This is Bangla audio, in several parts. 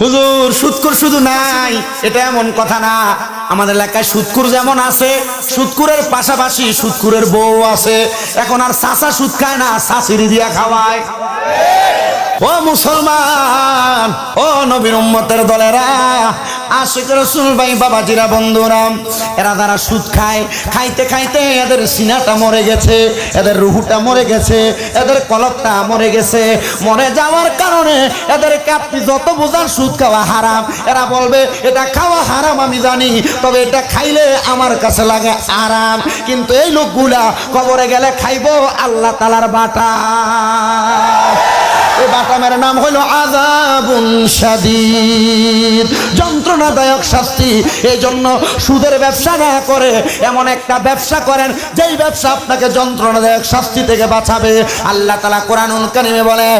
হুজুর সুৎকুর শুধু নাই, এটা এমন কথা না। আমাদের এলাকায় সুৎকুর যেমন আছে সুৎকুরের পাশাপাশি সুৎকুরের বউ আছে। এখন আর সাসা সুৎ খায় না সাসির দিয়া খাওয়ায়। ও মুসলমান, ও নবীর উম্মতের দলেরা, আশিক রসুল ভাই বাবাজিরা, বন্ধুরা, এরা যারা সুদ খায়, খাইতে খাইতে এদের সিনাটা মরে গেছে, এদের রুহুটা মরে গেছে, এদের কলকটা মরে গেছে। মরে যাওয়ার কারণে এদেরকে আপনি যত বোঝার সুদ খাওয়া হারাম। এরা বলবে, এটা খাওয়া হারাম, আমি জানি, তবে এটা খাইলে আমার কাছে লাগে আরাম। কিন্তু এই লোকগুলা কবরে গেলে খাইবো আল্লাহ তালার বাটা। এই বাটামের নাম হলো আজাবুন শাদীদ। যন্ত্রণাদায়ক শাস্তি। এই জন্য সুদের ব্যবসা না করে এমন একটা ব্যবসা করেন, যেই ব্যবসা আপনাকে যন্ত্রণাদায়ক শাস্তি থেকে বাঁচাবে। আল্লাহ তালা কোরআনুল কারিমে বলে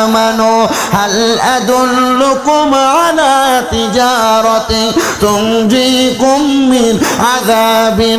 আমানু, হাল আদুল্লুকুম আলা তিজারাতি তুনজিকুম মিন আযাবিন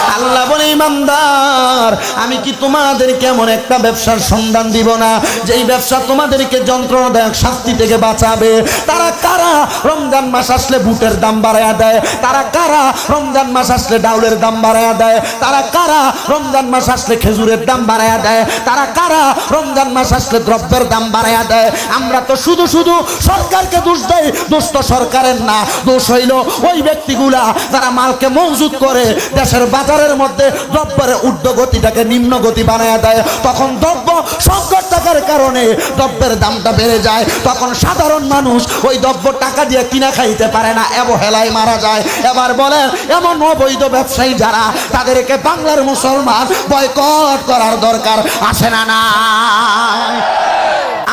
আল্লাহ বলে, ইমানদার, আমি কি তোমাদেরকে এমন একটা ব্যবসার সন্ধান দিব না? যেই ব্যবসা তোমাদেরকে যন্ত্রণাদায়ক শাস্তি থেকে বাঁচাবে, তারা কারা রমজান মাস আসলে বুটের দাম বাড়ায় দেয়? তারা কারা রমজান মাস আসলে ডাউলের দাম বাড়ায় দেয়? তারা কারা রমজান মাস আসলে খেজুরের দাম বাড়ায় দেয়? তারা কারা রমজান মাস আসলে দ্রব্যের দাম বাড়ায় দেয়? আমরা তো শুধু শুধু সরকারকে দোষ দেই, দোষ তো সরকারের না। দোষ হইল ওই ব্যক্তিগুলা যারা মালকে মজুত করে, দেশের বাজারের মধ্যে দ্রব্যের ঊর্ধ্বগতিটাকে নিম্ন গতি বানায় দেয়। তখন দ্রব্য সংকট থাকার কারণে দ্রব্যের দামটা বেড়ে যায়। তখন সাধারণ মানুষ ওই দ্রব্য টাকা দিয়ে কিনা খাইতে পারে না অবহেলায় মারা যায়। এবার বলেন, এমন অবৈধ ব্যবসায়ী যারা তাদেরকে বাংলার মুসলমান বয়কট করার দরকার আসে না না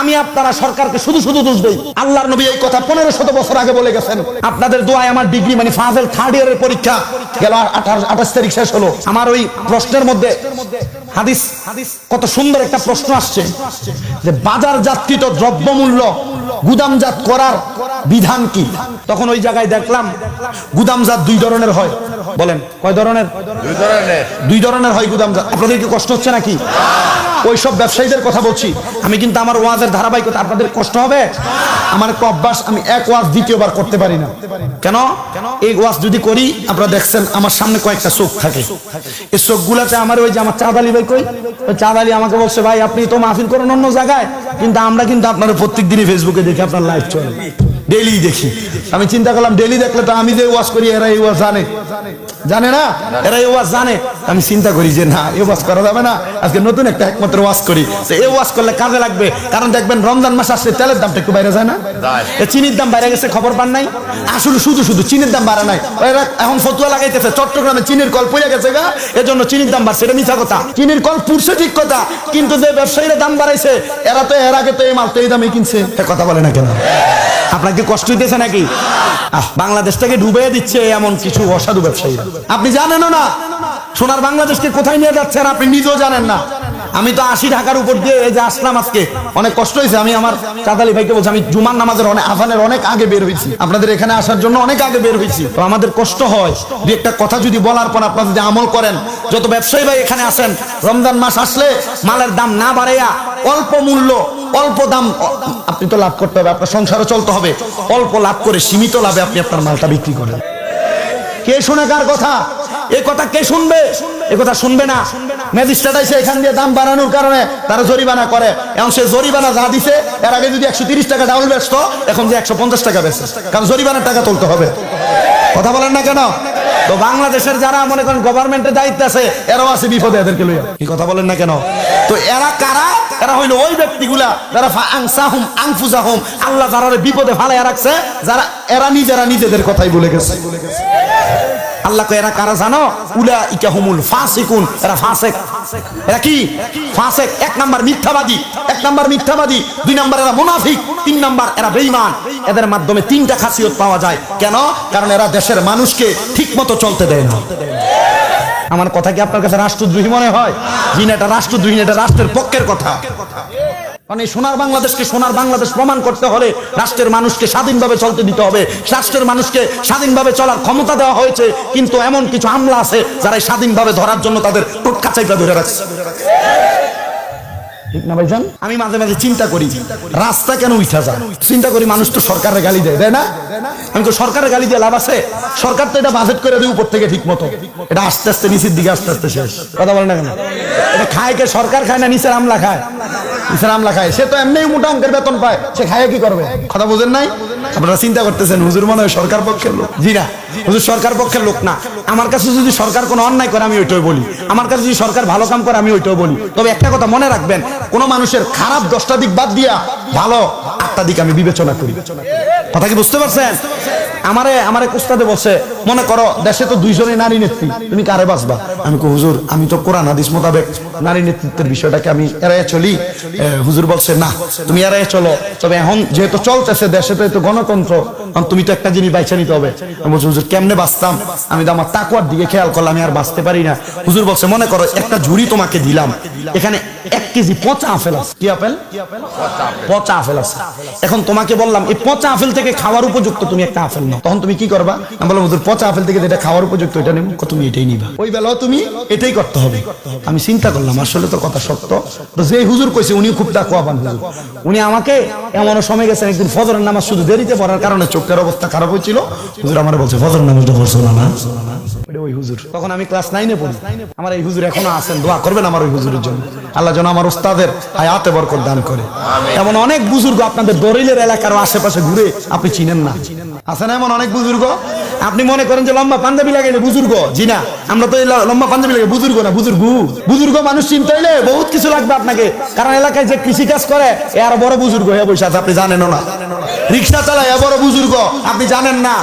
আমি আপনারা সরকারকে শুধু শুধু দোষ দেই। আল্লাহর নবী এই কথা পনেরো শত বছর আগে বলে গেছেন। আপনাদের দোয়ায় আমার ডিগ্রি মানে ফাজেল থার্ড ইয়ারের পরীক্ষা। গেল আঠাশ তারিখ শেষ হলো। আমার ওই প্রশ্নের মধ্যে হাদিস হাদিস কত সুন্দর একটা প্রশ্ন আসছে। যে বাজার জাতকৃত দ্রব্যমূল্য গুদামজাত করার বিধান কি? তখন ওই জায়গায় দেখলাম গুদামজাত দুই ধরনের হয়। বলেন কয় ধরনের? দুই ধরনের। দুই ধরনের হয় গুদামজাত। আপনাদের কি কষ্ট হচ্ছে নাকি? ওই সব ব্যবসায়ীদের কথা বলছি। আমি কিন্তু আমার ওয়াজের ধারাবাহিকতা আপনাদের কষ্ট হবে? আমার একটা অভ্যাস, আমি এক ওয়াজ দ্বিতীয়বার করতে পারি না। কেন? এই ওয়াজ যদি করি, আপনারা দেখছেন, আমার সামনে কয়েকটা চোখ থাকে। এই চোখগুলাতে আমার ওই যে আমার চাঁদালি ভাই কই? ওই চাঁদালি আমাকে বলছে, ভাই, আপনি তো মাহফিল করেন অন্য জায়গায়। কিন্তু আমরা কিন্তু আপনার প্রত্যেক দিনই ফেসবুকে দেখি আপনার লাইভ চলে। ডেলি দেখি। আমি চিন্তা করলাম ডেলি দেখলে তো আমি যে ওয়াজ করি এরা এই ওয়াজ জানে। জানে না? এরা এই ওয়াজ জানে। আমি চিন্তা করি যে না এই ওয়াজ করা যাবে না। আজকে নতুন একটা একমাত্র ওয়াজ করি। তো এই ওয়াজ করলে কাজে লাগবে। কারণ দেখবেন রমজান মাস আসলে তেলের দামটা একটু বাইরে যায় না? এ চিনির দাম বাইরে গেছে খবর পান নাই? আসলে শুধু শুধু চিনির দাম বাড়া নাই। এরা এখন ফতুয়া লাগাইতেছে চট্টগ্রামে চিনির কল পড়ে গেছে গা। এজন্য চিনির দাম বাড়ছে এটা মিথ্যা কথা। চিনির কল পুরছে ঠিক কথা কিন্তু যে ব্যবসায়ীরা দাম বাড়াইছে এরা তো এর আগে তো এই মাল তো এই দামে কিনছে। এ কথা বলে না কেন? আপনাকে কষ্ট হইতেছে নাকি? বাংলাদেশটাকে ডুবে দিচ্ছে এমন কিছু অসাধু ব্যবসায়ী। আপনি জানেনও না? সোনার বাংলাদেশকে কোথায় নিয়ে যাচ্ছেন আপনি নিজেও জানেন না। আমি তো আশি ঢাকার উপর দিয়ে এই যে আসলাম আজকে, অনেক কষ্ট হয়েছে। আমি আমার চাঁদালি ভাইকে বলছি, আমি জুমার নামাজের অনেক আফানের অনেক আগে বের হয়েছি। আপনাদের এখানে আসার জন্য অনেক আগে বের হয়েছি। তো আমাদের কষ্ট হয়। দু একটা কথা যদি বলার পর আপনারা যদি আমল করেন, যত ব্যবসায়ী ভাই এখানে আসেন রমজান মাস আসলে মালের দাম না বাড়াইয়া অল্প মূল্য, অল্প দাম আপনি তো লাভ করতে হবে, আপনার সংসারও চলতে হবে। অল্প লাভ করে সীমিত লাভে আপনি আপনার মালটা বিক্রি করেন। কে শুনে কার কথা? এ কথা কে শুনবে? এ কথা শুনবে না। ম্যাজিস্ট্রেট এসে এখান দিয়ে দাম বাড়ানোর কারণে তারা জরিমানা করে। এখন সে জরিমানা যা দিছে, এর আগে যদি একশো টাকা ডাউল ব্যস্ত এখন যে একশো পঞ্চাশ টাকা বেচে। কারণ জরিমানার টাকা তুলতে হবে। কথা বলেন না কেন? তো বাংলাদেশের যারা মনে করেন গভর্নমেন্টের দায়িত্ব আছে, এরাও আছে বিপদে এদেরকে লইয়া। কি কথা বলেন না কেন? তো এরা কারা? এরা হইল ওই ব্যক্তিগুলা যারা আংসাহুম আংফুজাহুম, আল্লাহ যারা বিপদে ফালাইয়া রাখছে, যারা এরা নিজেরা নিজেদের কথাই বলে গেছে বলে গেছে। আল্লাহকে এরা কারা জানো? উলা ইকা হুমুল ফাসিকুন। এরা ফাসেক। এরা কি? ফাসেক। এক নাম্বার মিথ্যাবাদী। এক নাম্বার মিথ্যাবাদী। দুই নাম্বার এরা মুনাফিক। তিন নাম্বার এরা বেঈমান। এদের মাধ্যমে তিনটা খাসিয়ত পাওয়া যায়। কেন? কারণ এরা দেশের মানুষকে ঠিক মতো চলতে দেয় না। আমার কথা কি আপনার কাছে রাষ্ট্রদ্রোহী মনে হয়? জি না এটা রাষ্ট্রদ্রোহী, এটা রাষ্ট্রের পক্ষের কথা। মানে এই সোনার বাংলাদেশকে সোনার বাংলাদেশ প্রমাণ করতে হলে রাষ্ট্রের মানুষকে স্বাধীনভাবে চলতে দিতে হবে। রাষ্ট্রের মানুষকে স্বাধীনভাবে চলার ক্ষমতা দেওয়া হয়েছে, কিন্তু এমন কিছু আমলা আছে যারা স্বাধীনভাবে ধরার জন্য তাদের টোটকা চাইপা ধরে রাখছে। ঠিক না ভাইজান? আমি মাঝে মাঝে চিন্তা করি, রাস্তা কেন উঠা যায়? চিন্তা করি মানুষ তো সরকারের গালি দেয় তাই না? আমি তো সরকারের গালি দিয়ে লাভ আছে? সরকার তো এটা বাজেট করে দেয় উপর থেকে ঠিক মতো এটা আস্তে আস্তে নিচের দিকে, আস্তে আস্তে শেষ। কথা বলে না কেন? এটা খায় কে? সরকার খায় না নিচের আমলা খায়? নিচের আমলা খায়। সে তো এমনি মোটা অঙ্কের বেতন পায়। সে খায় কি করবে? কথা বোঝেন নাই? আপনারা চিন্তা করতেছেন, হুজুর মনে হয় সরকার পক্ষের লোক? জি না, হুজুর সরকার পক্ষের লোক না। আমার কাছে যদি সরকার কোনো অন্যায় করে, আমি ওইটাই বলি। আমার কাছে যদি সরকার ভালো কাম করে, আমি ওইটাও বলি। তবে একটা কথা মনে রাখবেন, কোনো মানুষের খারাপ দশটা দিক বাদ দিয়া ভালো আটটা দিক আমি বিবেচনা করি। কথা কি বুঝতে পারছেন? আমারে আমারে কুস্তাদে বসে। মনে করো, দেশে তো দুইজনে নারী নেত্রী। তুমি কারে বাঁচবা? আমি কো হুজুর, আমি তো কোরআন হাদিস মোতাবেক নারী নেতৃত্বের বিষয়টাকে আমি এড়াইয়া চলি। হুজুর বলছে, না, তুমি এড়াইয়া চলো। তবে এখন যেহেতু চলতেছে, দেশে তো তো গণতন্ত্র তুমি তো একটা জিনিস বাইছে নিতে হবে। আমি বলছি, হুজুর, কেমনে বাঁচতাম? আমি তো আমার তাকুয়ার দিকে খেয়াল করলাম, আমি আর বাঁচতে পারি না। হুজুর বলছে, মনে করো, একটা ঝুড়ি তোমাকে দিলাম। এখানে এক কেজি পচা আপেল আছে। কি আপেল? পচা আপেল আছে। এখন তোমাকে বললাম, এই পচা আপেল থেকে খাওয়ার উপযুক্ত তুমি একটা আপেল নাও। তখন তুমি কি করবা? আমি বললাম, হুজুর, পচা আপেল থেকে যেটা খাওয়ার উপযুক্ত এটা নেব। তুমি এটাই নিবা। ওই বেলাও তুমি এটাই করতে হবে। আমি চিন্তা করলাম, আসলে তো কথা সত্য। তো যে হুজুর কইছে উনি খুব তাকুয়া পান উনি আমাকে এমন সময় গেছেন একদিন ফজরের নামাজ শুধু দেরিতে পড়ার কারণে চোখের অবস্থা খারাপ হয়েছিল। হুজুর আমার বলছে, ফজরের নামাজটা পড়ছো না? ওই হুজুর। তখন আমি ক্লাস নাইনে পড়ি। আমার এই হুজুর এখনও আছেন দোয়া করবেন আমার ওই হুজুরের জন্য। আল্লাহ যেন আমার ওস্তাদের হায়াতে বরকত দান করে। এমন অনেক বুজুর্গ আপনাদের দরিলের এলাকার আশেপাশে ঘুরে আপনি চিনেন না। আছেন এমন অনেক বুজুর্গ? আপনি মনে করেন যে লম্বা পাঞ্জাবি লাগাইলে বুজুর্গ? জি না। আমরা তো লম্বা পাঞ্জাবি লাগে বুজুর্গ না বুজুর্গ। বুজুর্গ মানুষ চিনতে হইলে বহুত কিছু লাগবে আপনাকে। কারণ এলাকায় যে কৃষি কাজ করে এ আর বড় বুজুর্গ হয়ে বসে আছে আপনি জানেনও না। রিক্সা চালায় এ বড় বুজুর্গ আপনি জানেন না।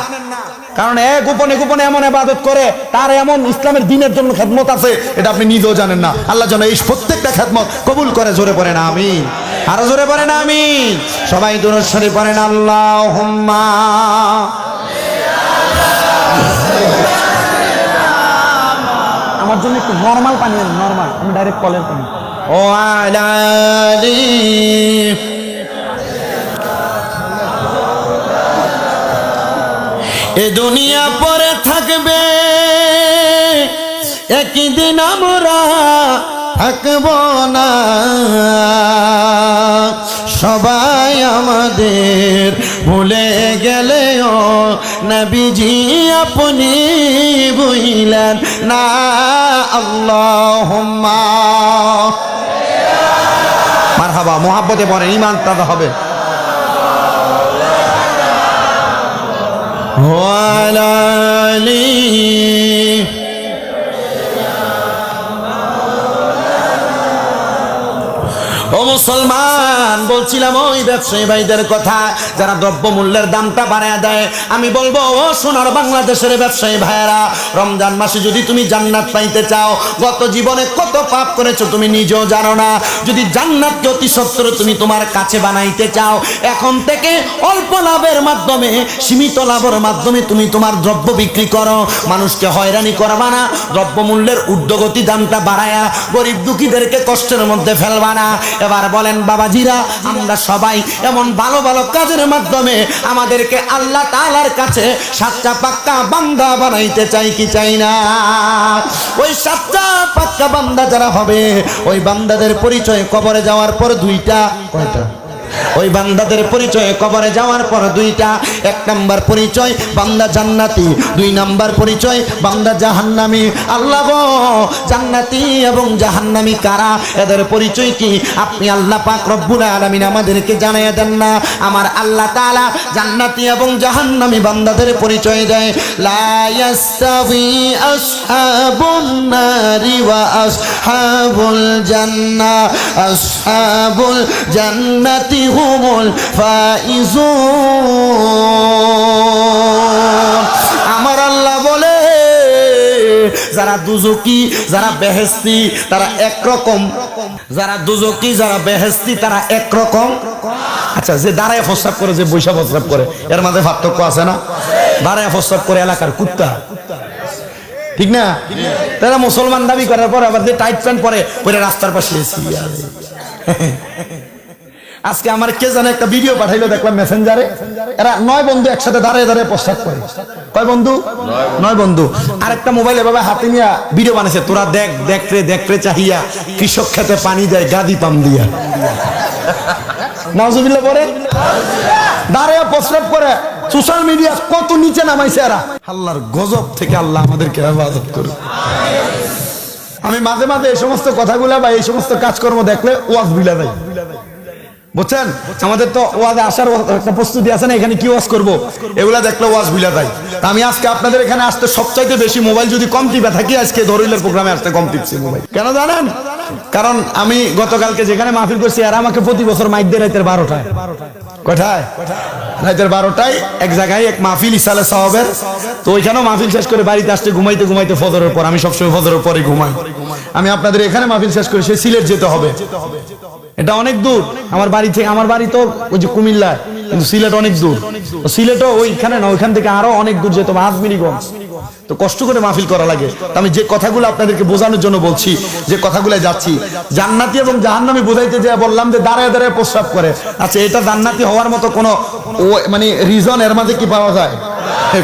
কারণ এ গোপনে গোপনে এমন এবাদত করে, তার এমন ইসলামের দিনের জন্য খেদমত আছে, এটা আপনি নিজেও জানেন না। আল্লাহ যেন এই প্রত্যেকটা খেদমত কবুল করে, জোরে পড়ে না আমি আরও জোরে পড়ে না আমি সবাই দূরস্বরে পড়েন আল্লাহ আমার জন্য একটু নর্মাল পানি নর্মাল, আমি ডাইরেক্ট কলের পানি। ও আলালি এ দুনিয়া পরে থাকবে। একদিন আমরা থাকব না। সবাই আমাদের ভুলে গেলেও নবীজি আপনি বুঝলেন না। আল্লাহ মারহাবা, মোহাব্বতে পরে ইমান তাদা হবে। وعلى آله ও মুসলমান বলছিলাম, ওই ব্যবসায়ী ভাইদের কথা, যারা দ্রব্য মূল্যের দামটা বাড়ায় দেয়, আমি বলব, ও সোনার বাংলাদেশের ব্যবসায়ী ভাইয়েরা, রমজান মাসে যদি তুমি জান্নাত পাইতে চাও, গত জীবনে কত পাপ করেছ তুমি নিজেও জানো না। যদি জান্নাতকে অতি সত্তর তুমি তোমার কাছে বানাইতে চাও, এখন থেকে অল্প লাভের মাধ্যমে, সীমিত লাভের মাধ্যমে তুমি তোমার দ্রব্য বিক্রি করো। মানুষকে হয়রানি করবা না, দ্রব্য মূল্যের ঊর্ধ্বগতি দামটা বাড়ায়া গরিব দুঃখীদেরকে কষ্টের মধ্যে ফেলবা না। এবার বলেন, বাবাজিরা আমরা সবাই এমন ভালো ভালো কাজের মাধ্যমে আমাদেরকে আল্লাহ তালার কাছে সাতটা পাক্কা বান্দা বানাইতে চাই কি চাই না? ওই সাতটা পাক্কা বান্দা যারা হবে, ওই বান্দাদের পরিচয় কবরে যাওয়ার পর দুইটা, কয়টা? ওই বান্দাদের পরিচয় কবরে যাওয়ার পর দুইটা, এক নাম্বার পরিচয় বান্দা জান্নাতি, দুই নাম্বার পরিচয় বান্দা জাহান্নামি। আল্লাহ জান্নাতি এবং জাহান্নামি কারা? এদের পরিচয় কি? আপনি আল্লাহ পাক রব্বুল আলামিন আমাদেরকে জানাইয়া দেন না। আমার আল্লাহ তাআলা জান্নাতি এবং জাহান্নামি বান্দাদের পরিচয় দেয়। লা ইয়াস্তাবি আসহাবুন নারি ওয়া আসহাবুল জান্নাহ আসহাবুল জান্নাতি হুমুল ফাইজুন। আমার আল্লাহ বলে, যারা দুজকি, যারা বেহেস্তি তারা একরকম। যারা দুজকি, যারা বেহেস্তি তারা একরকম। আচ্ছা যে দাঁড়ায় প্রস্তাব করে, যে বৈশা প্রস্তাব করে, এর মাঝে পার্থক্য আছে না? দাঁড়ায় প্রস্তাব করে এলাকার কুত্তা। ঠিক না? তারা মুসলমান দাবি করার পর আবার যে টাইট প্যান্ট পরে ওইটা রাস্তার পাশে আজকে আমার কে জানে একটা ভিডিও পাঠাইলো, দেখলাম মেসেঞ্জারে এরা নয় বন্ধু একসাথে দাঁড়িয়ে দাঁড়িয়ে প্রস্তাব করে কয় বন্ধু? নয় বন্ধু। আর একটা মোবাইল এভাবে হাতে নিয়ে ভিডিও বানাইছে, তোরা দেখ দেখ রে দেখ রে চাহিয়া, কৃষক খেতে পানি দেয়, গাদি পাম দিয়া। দাঁড়িয়ে করে। সোশ্যাল মিডিয়া কত নিচে নামাইছে এরা। আল্লাহর গজব থেকে আল্লাহ আমাদেরকে হেফাজত আমি মাঝে মাঝে এই সমস্ত কথাগুলা বা এই সমস্ত কাজকর্ম দেখলে ওয়াজ বিলা দেয় বুঝছেন? আমাদের তো ওয়াজে আসার একটা প্রস্তুতি আছে না, এখানে কি ওয়াজ করব? এগুলা দেখলে ওয়াজ ভুলে যায়। আমি আজকে আপনাদের এখানে আসতে সবচাইতে বেশি মোবাইল যদি কম টিপে থাকি, আজকে দরিলের প্রোগ্রামে আসতে কম টিপছি মোবাইল। কেন জানেন? কারণ আমি গতকালকে যেখানে মাহফিল করছি আর আমাকে প্রতি বছর মাইক দিয়ে রাতের বারোটায়। আমি সবসময় ফজরের পরে ঘুমাই। আমি আপনাদের এখানে মাহফিল শেষ করে সে সিলেট যেতে হবে। এটা অনেক দূর। আমার বাড়ি থেকে আমার বাড়ি তো ওই যে কুমিল্লায়, কিন্তু সিলেট অনেক দূর। সিলেটও ওইখানে না, ওইখান থেকে আরও অনেক দূর যেত আজমিরিগঞ্জ। তো কষ্ট করে মাহফিল করা লাগে। আমি যে কথাগুলো আপনাদেরকে বোঝানোর জন্য বলছি, যে কথাগুলো যাচ্ছি, জান্নাতি এবং জাহান্নামি বোঝাইতে যে বললাম যে দাঁড়ায় দাঁড়ায় প্রস্রাব করে। আচ্ছা এটা জান্নাতি হওয়ার মতো কোনো মানে রিজন এর মাঝে কি পাওয়া যায়?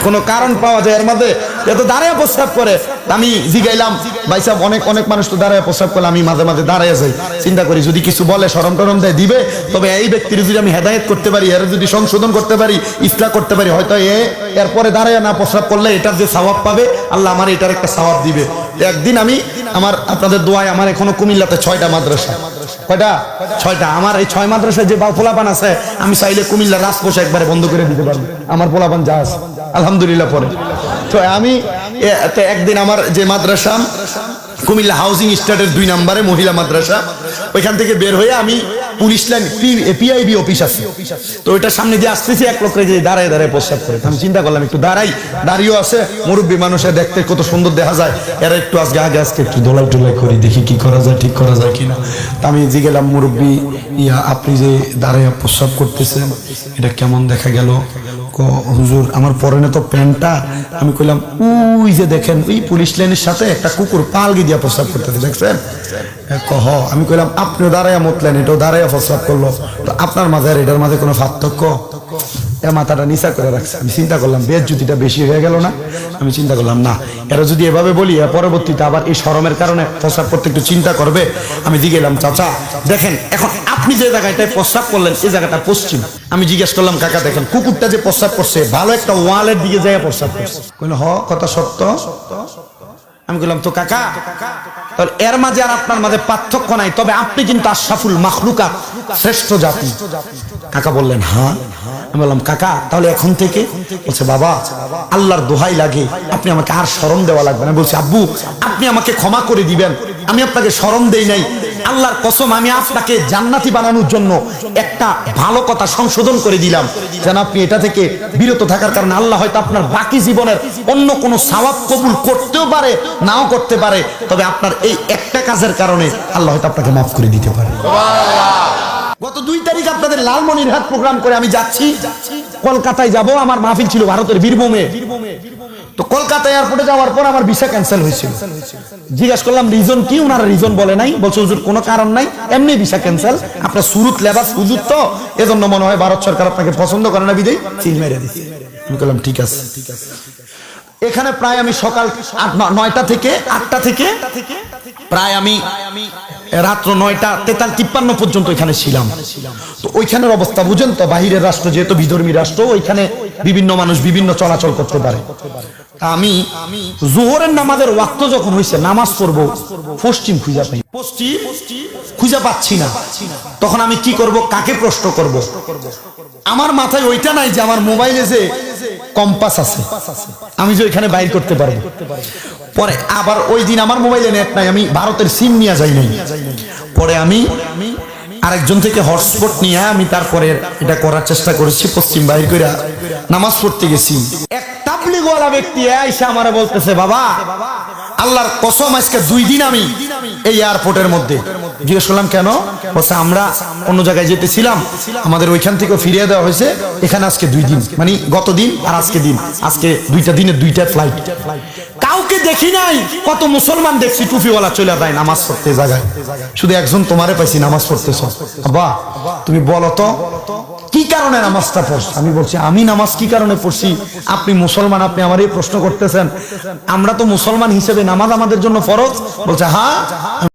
কোনো কারণ পাওয়া যায় এর মধ্যে এ তো দাঁড়ায় প্রস্রাব করে। আমি জিগাইলাম, ভাই সাহেব, অনেক অনেক মানুষ তো দাঁড়ায় প্রস্রাব করলে আমি মাঝে মাঝে দাঁড়ায় যাই। চিন্তা করি, যদি কিছু বলে সরম টরম দেয়, দিবে। তবে এই ব্যক্তির যদি আমি হেদায়েত করতে পারি, এর যদি সংশোধন করতে পারি, ইসলাহ করতে পারি, হয়তো এ এরপরে দাঁড়ায় না প্রস্রাব করলে এটার যে সওয়াব পাবে, আল্লাহ আমার এটার একটা সওয়াব দিবে। একদিন আমি আমার, আপনাদের দোয়ায় আমার এখনও কুমিল্লাতে ছয়টা মাদ্রাসা। কয়টা? ছয়টা। আমার এই ছয় মাদ্রাসায় যে পোলাপান আছে, আমি চাইলে কুমিল্লার রাজকোষ একবারে বন্ধ করে দিতে পারব। আমার পোলাপান যা আছে, আলহামদুলিল্লাহ পরে। তো আমি তো একদিন আমার যে মাদ্রাসা কুমিল্লা হাউজিং স্টার্টের দুই নম্বরে মহিলা মাদ্রাসা। ওইখান থেকে বের হয়ে আমি পুলিশ লাইন পিআইবি অফিস আছে। তো ওইটার সামনে দিয়ে আসতেছি, এক লোক রেখে দাঁড়ায় দাঁড়ায় প্রস্তাব করে। আমি চিন্তা করলাম, একটু দাঁড়াই। দাঁড়িয়েও আছে, মুরব্বী মানুষে দেখতে কত সুন্দর দেখা যায়। এরা একটু আজকে, আগে, আজকে একটু দোলাই টোলাই করি, দেখি কি করা যায়, ঠিক করা যায় কিনা। তা আমি যে গেলাম, মুরব্বী, ইয়া, আপনি যে দাঁড়ায় প্রস্রাব করতেছেন, এটা কেমন দেখা গেল? হুজুর, আমার পরনে তো প্যান্টটা, আমি কইলাম ওই যে দেখেন, ওই পুলিশ লাইনের সাথে একটা কুকুর পালগি দিয়া প্রস্রাব করতেছে দেখছেন কহ, আমি কইলাম, আপনিও দাঁড়াইয়া মতলেন এটাও দাঁড়াইয়া প্রস্রাব করল। তো আপনার মাঝে আর এটার মাঝে কোনো পার্থক্য? এ, মাথাটা নিচা করে রাখছে। আমি চিন্তা করলাম বেশ জুতিটা বেশি হয়ে গেল না? আমি চিন্তা করলাম, না। এরা যদি এভাবে বলি পরবর্তীতে আবার এই শরমের কারণে প্রস্রাব করতে একটু চিন্তা করবে। আমি গেলাম চাচা, দেখেন, এখন আপনি যে জায়গাটায় প্রস্রাব করলেন, এই জায়গাটা পশ্চিম। আমি জিজ্ঞেস করলাম, কাকা, দেখেন, কুকুরটা যে প্রস্রাব করছে, ভালো একটা ওয়ালের দিকে যায় প্রস্রাব করছে। হ, কথা সত্য। আমি বললাম, তো কাকা এর মাঝে আর আপনার মাঝে পার্থক্য নাই, তবে আপনি কিন্তু আশরাফুল মাখলুকা শ্রেষ্ঠ জাতি। কাকা বললেন হ্যাঁ। আমি বললাম, কাকা, তাহলে এখন থেকে? বলছে, বাবা, আল্লাহর দোহাই লাগে, আপনি আমাকে আর স্মরণ দেওয়া লাগবে না। বলছি, আব্বু, আপনি আমাকে ক্ষমা করে দিবেন। আমি আপনাকে স্মরণ দেই নাই আল্লাহর কসম, আমি আপনাকে জান্নাতি বানানোর জন্য একটা ভালো কথা সংশোধন করে দিলাম। যেন আপনি এটা থেকে বিরত থাকার কারণে আল্লাহ হয়তো আপনার বাকি জীবনের অন্য কোনো সওয়াব কবুল করতেও পারে, নাও করতে পারে, তবে আপনার এই একটা কাজের কারণে আল্লাহ হয়তো আপনাকে মাফ করে দিতে পারে। গত দুই তারিখ আপনাদের লালমনিরহাট প্রোগ্রাম করে আমি যাচ্ছি। কলকাতায় যাব, আমার মাহফিল ছিল ভারতের বীরভূমে। তো কলকাতা এয়ারপোর্টে যাওয়ার পর আমার ভিসা ক্যান্সেল হয়েছিল। জিজ্ঞাসা করলাম রিজন কি? ওনারা রিজন বলে নাই। বলছে, হুজুর, কোনো কারণ নাই। এমনি ভিসা ক্যান্সেল আপনার সুরুত লেবাস, হুজুর তো। এজন্য মনে হয় ভারত সরকার আপনাকে পছন্দ করে না বিদেই সিল মেরে দিচ্ছে আমি বললাম, ঠিক আছে। এখানে প্রায় আমি সকাল নয়টা থেকে, আটটা থেকে প্রায় আমি রাত্র নয়টা তেতাল তিপ্পান্ন পর্যন্ত এখানে ছিলাম। তো ওইখানের অবস্থা বুঝেন তো বাহিরের রাষ্ট্র যেহেতু বিধর্মী রাষ্ট্র ওইখানে বিভিন্ন মানুষ বিভিন্ন চলাচল করতে পারে। আমি জোহরের নামাজের ওয়াক্ত যখন হয়েছে নামাজ পড়ব পশ্চিম খুঁজা পাই। পশ্চিম? খুঁজে পাচ্ছি না। তখন আমি কি করব কাকে প্রশ্ন করব? আমার মাথায় ওইটা নাই যে আমার মোবাইলে যে কম্পাস আছে। আমি যে ওইখানে বাইর করতে পারব। পরে আবার ওই দিন আমার মোবাইলে নেট নাই, আমি ভারতের সিম নিয়ে যাই নাই। পরে আমি আরেকজন থেকে হটস্পট নিয়ে আমি তারপরে এটা করার চেষ্টা করেছি, পশ্চিম বাইর করে নামাজ পড়তে গেছি। তাবলিগওয়ালা ব্যক্তি আইসা আমারে বলতেছে, বাবা, আল্লাহর কসম আজকে দুই দিন আমি এই এয়ারপোর্টের মধ্যে। জিজ্ঞেস করলাম, কেন? বলছে, আমরা অন্য জায়গায় যেতেছিলাম, আমাদের ওইখান থেকে ফিরিয়ে দেওয়া হয়েছে। এখানে আজকে দুই দিন মানে গত দিন আর আজকে দিন। আজকে দুইটা দিনে দুইটা ফ্লাইট কাউকে দেখি নাই, কত মুসলমান দেখছি, টুপিওয়ালা চলে যায় নামাজ পড়তে জায়গায়। শুধু একজন তোমারে পাইছি, নামাজ পড়তেছ। বাহ তুমি বলো তো কি কারণে নামাজটা পড়ছে? আমি বলছি, আমি নামাজ কি কারণে পড়ছি? আপনি মুসলমান, আপনি আমার এই প্রশ্ন করতেছেন। আমরা তো মুসলমান হিসেবে নামাজ আমাদের জন্য ফরজ? বলছে হ্যাঁ।